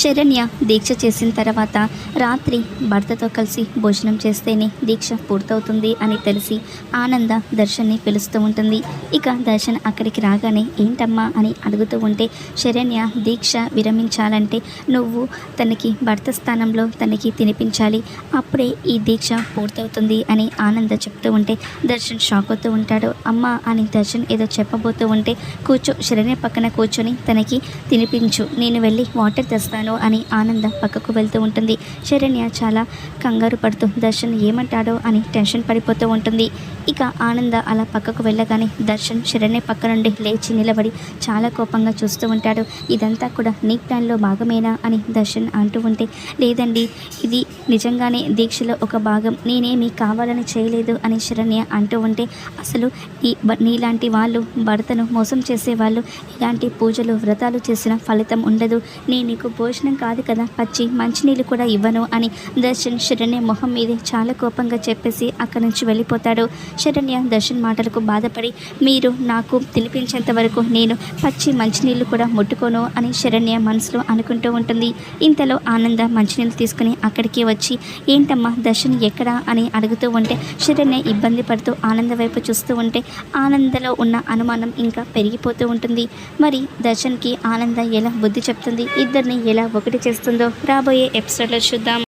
శరణ్య దీక్ష చేసిన తర్వాత రాత్రి భర్తతో కలిసి భోజనం చేస్తేనే దీక్ష పూర్తవుతుంది అని తెలిసి ఆనంద దర్శన్ని పిలుస్తూ ఉంటుంది. ఇక దర్శన్ అక్కడికి రాగానే ఏంటమ్మా అని అడుగుతూ ఉంటే శరణ్య దీక్ష విరమించాలంటే నువ్వు తనకి భర్త స్థానంలో తనకి తినిపించాలి. అప్పుడే ఈ దీక్ష పూర్తవుతుంది అని ఆనంద చెప్తూ ఉంటే దర్శన్ షాక్ అవుతూ ఉంటాడు. అమ్మ అని దర్శన్ ఏదో చెప్పబోతూ ఉంటే కూర్చో శరణ్య పక్కన కూర్చొని తనకి తినిపించు. నేను వెళ్ళి వాటర్ తెస్తాను. అని ఆనంద పక్కకు వెళ్తూ ఉంటుంది. శరణ్య చాలా కంగారు పడుతూ దర్శన్ ఏమంటాడో? అని టెన్షన్ పడిపోతూ ఉంటుంది. ఇక ఆనంద అలా పక్కకు వెళ్ళగానే దర్శన్ శరణ్య పక్క నుండి లేచి నిలబడి చాలా కోపంగా చూస్తూ ఉంటాడు. ఇదంతా కూడా నీ ప్లాన్లో భాగమేనా? అని దర్శన్ అంటూ ఉంటే లేదండి ఇది నిజంగానే దీక్షలో ఒక భాగం. నేనేమి కావాలని చేయలేదు అని శరణ్య అంటూ ఉంటే అసలు ఈ నీలాంటి వాళ్ళు భర్తను మోసం చేసే వాళ్ళు ఇలాంటి పూజలు వ్రతాలు చేసిన ఫలితం ఉండదు. నేను నీకు భోజనం కాదు కదా. పచ్చి మంచినీళ్ళు కూడా ఇవ్వను అని దర్శన్ శరణ్య మొహం మీదే చాలా కోపంగా చెప్పేసి అక్కడి నుంచి వెళ్ళిపోతాడు. శరణ్య దర్శన్ మాటలకు బాధపడి మీరు నాకు తినిపించేంత వరకు నేను పచ్చి మంచినీళ్ళు కూడా ముట్టుకోను అని శరణ్య మనసులో అనుకుంటూ ఉంటుంది. ఇంతలో ఆనంద మంచినీళ్ళు తీసుకుని అక్కడికి వచ్చి ఏంటమ్మా దర్శన్ ఎక్కడా? అని అడుగుతూ ఉంటే శరణ్య ఇబ్బంది పడుతూ ఆనంద వైపు చూస్తూ ఉంటే ఆనందలో ఉన్న అనుమానం ఇంకా పెరిగిపోతూ ఉంటుంది. మరి దర్శన్కి ఆనంద ఎలా బుద్ధి చెప్తుంది? ఇద్దరిని ఎలా ఒకటి చేస్తుందో రాబోయే ఎపిసోడ్లో చూద్దాం.